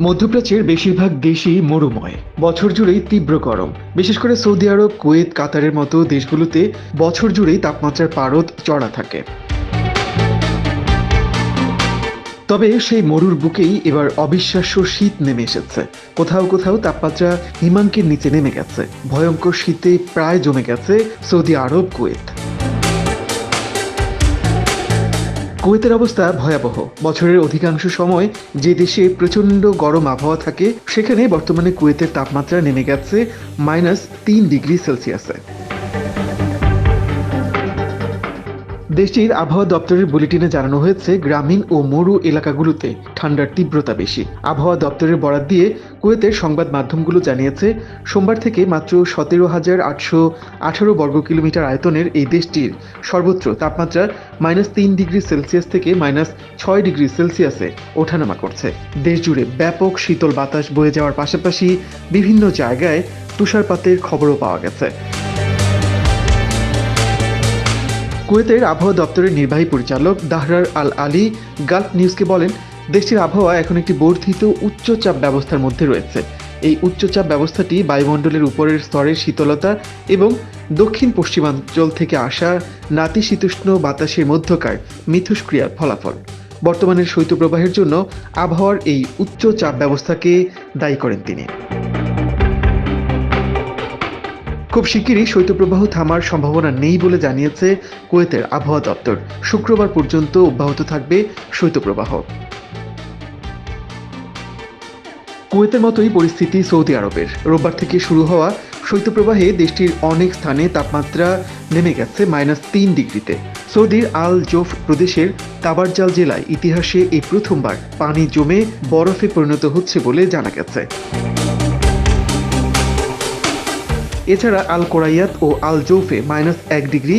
মধ্যপ্রাচ্যের বেশিরভাগ দেশই মরুময়। বছর জুড়েই তীব্র গরম। বিশেষ করে সৌদি আরব, কুয়েত, কাতারের মতো দেশগুলোতে বছর জুড়েই তাপমাত্রার পারদ চড়া থাকে। তবে সেই মরুর বুকেই এবার অবিশ্বাস্য শীত নেমে এসেছে। কোথাও কোথাও তাপমাত্রা হিমাঙ্কের নিচে নেমে গেছে। ভয়ঙ্কর শীতে প্রায় জমে গেছে সৌদি আরব, কুয়েত। কুয়েতের অবস্থা ভয়াবহ। বছরের অধিকাংশ সময় যে দেশে প্রচণ্ড গরম আবহাওয়া থাকে, সেখানে বর্তমানে কুয়েতের তাপমাত্রা নেমে গেছে মাইনাস তিন ডিগ্রি সেলসিয়াসে। দেশটির আবহাওয়া দপ্তরের বুলেটিনে জানানো হয়েছে, গ্রামীণ ও মরু এলাকাগুলোতে ঠান্ডার তীব্রতা বেশি। আবহাওয়া দপ্তরের বরাত দিয়ে কুয়েতের সংবাদ মাধ্যমগুলো জানিয়েছে, সোমবার থেকে মাত্র সতেরো হাজার আটশো আঠারো বর্গ কিলোমিটার আয়তনের এই দেশটির সর্বোচ্চ তাপমাত্রা মাইনাস তিন ডিগ্রি সেলসিয়াস থেকে মাইনাস ছয় ডিগ্রি সেলসিয়াসে ওঠানামা করছে। দেশ জুড়ে ব্যাপক শীতল বাতাস বয়ে যাওয়ার পাশাপাশি বিভিন্ন জায়গায় তুষারপাতের খবরও পাওয়া গেছে। কুয়েতের আবহাওয়া দপ্তরের নির্বাহী পরিচালক দাহরার আল আলী গালফ নিউজকে বলেন, দেশটির আবহাওয়া এখন একটি বর্ধিত উচ্চচাপ ব্যবস্থার মধ্যে রয়েছে। এই উচ্চচাপ ব্যবস্থাটি বায়ুমণ্ডলের উপরের স্তরের শীতলতা এবং দক্ষিণ পশ্চিমাঞ্চল থেকে আসা নাতিশীতোষ্ণ বাতাসের মধ্যকার মিথস্ক্রিয়ার ফলাফল। বর্তমানের শৈত্যপ্রবাহের জন্য আবহাওয়ার এই উচ্চ চাপ ব্যবস্থাকে দায়ী করেন তিনি। খুব শিগগিরই শৈত্যপ্রবাহ থামার সম্ভাবনা নেই বলে জানিয়েছে কুয়েতের আবহাওয়া দপ্তর। শুক্রবার পর্যন্ত অব্যাহত থাকবে শৈত্যপ্রবাহ। কুয়েতের মতোই পরিস্থিতি সৌদি আরবের। রোববার থেকে শুরু হওয়া শৈত্যপ্রবাহে দেশটির অনেক স্থানে তাপমাত্রা নেমে গেছে মাইনাস তিন ডিগ্রিতে। সৌদির আল জোফ প্রদেশের তাবারজাল জেলায় ইতিহাসে এই প্রথমবার পানি জমে বরফে পরিণত হচ্ছে বলে জানা গেছে। এছাড়া আল কোরাইয়াত ও আল জৌফে মাইনাস এক ডিগ্রি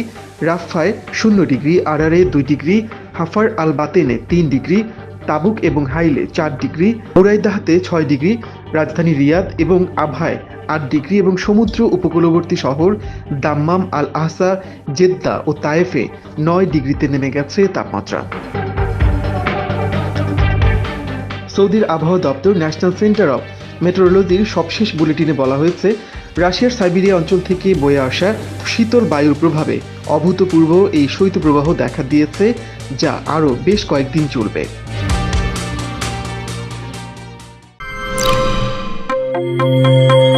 রাফায় শূন্য ডিগ্রি, আরারে দুই ডিগ্রি, হাফার আল বাতেনে তিন ডিগ্রি, তাবুক এবং হাইলে চার ডিগ্রি ওরাইদাহাতে ছয় ডিগ্রি, রাজধানী রিয়াদ এবং আভায় আট ডিগ্রি এবং সমুদ্র উপকূলবর্তী শহর দাম্মাম আল আহসা, জেদ্দা ও তায়েফে নয় ডিগ্রিতে নেমে গেছে তাপমাত্রা। সৌদির আবহাওয়া দপ্তর ন্যাশনাল সেন্টার অফ মেট্রোলজির সবশেষ বুলেটিনে বলা হয়েছে রাশিয়ার সাইবেরিয়া অঞ্চল থেকে বয়ে আসা শীতল বায়ুর প্রভাবে অভূতপূর্ব এই শৈত্যপ্রবাহ দেখা দিয়েছে, যা আরও বেশ কয়েকদিন চলবে। thank you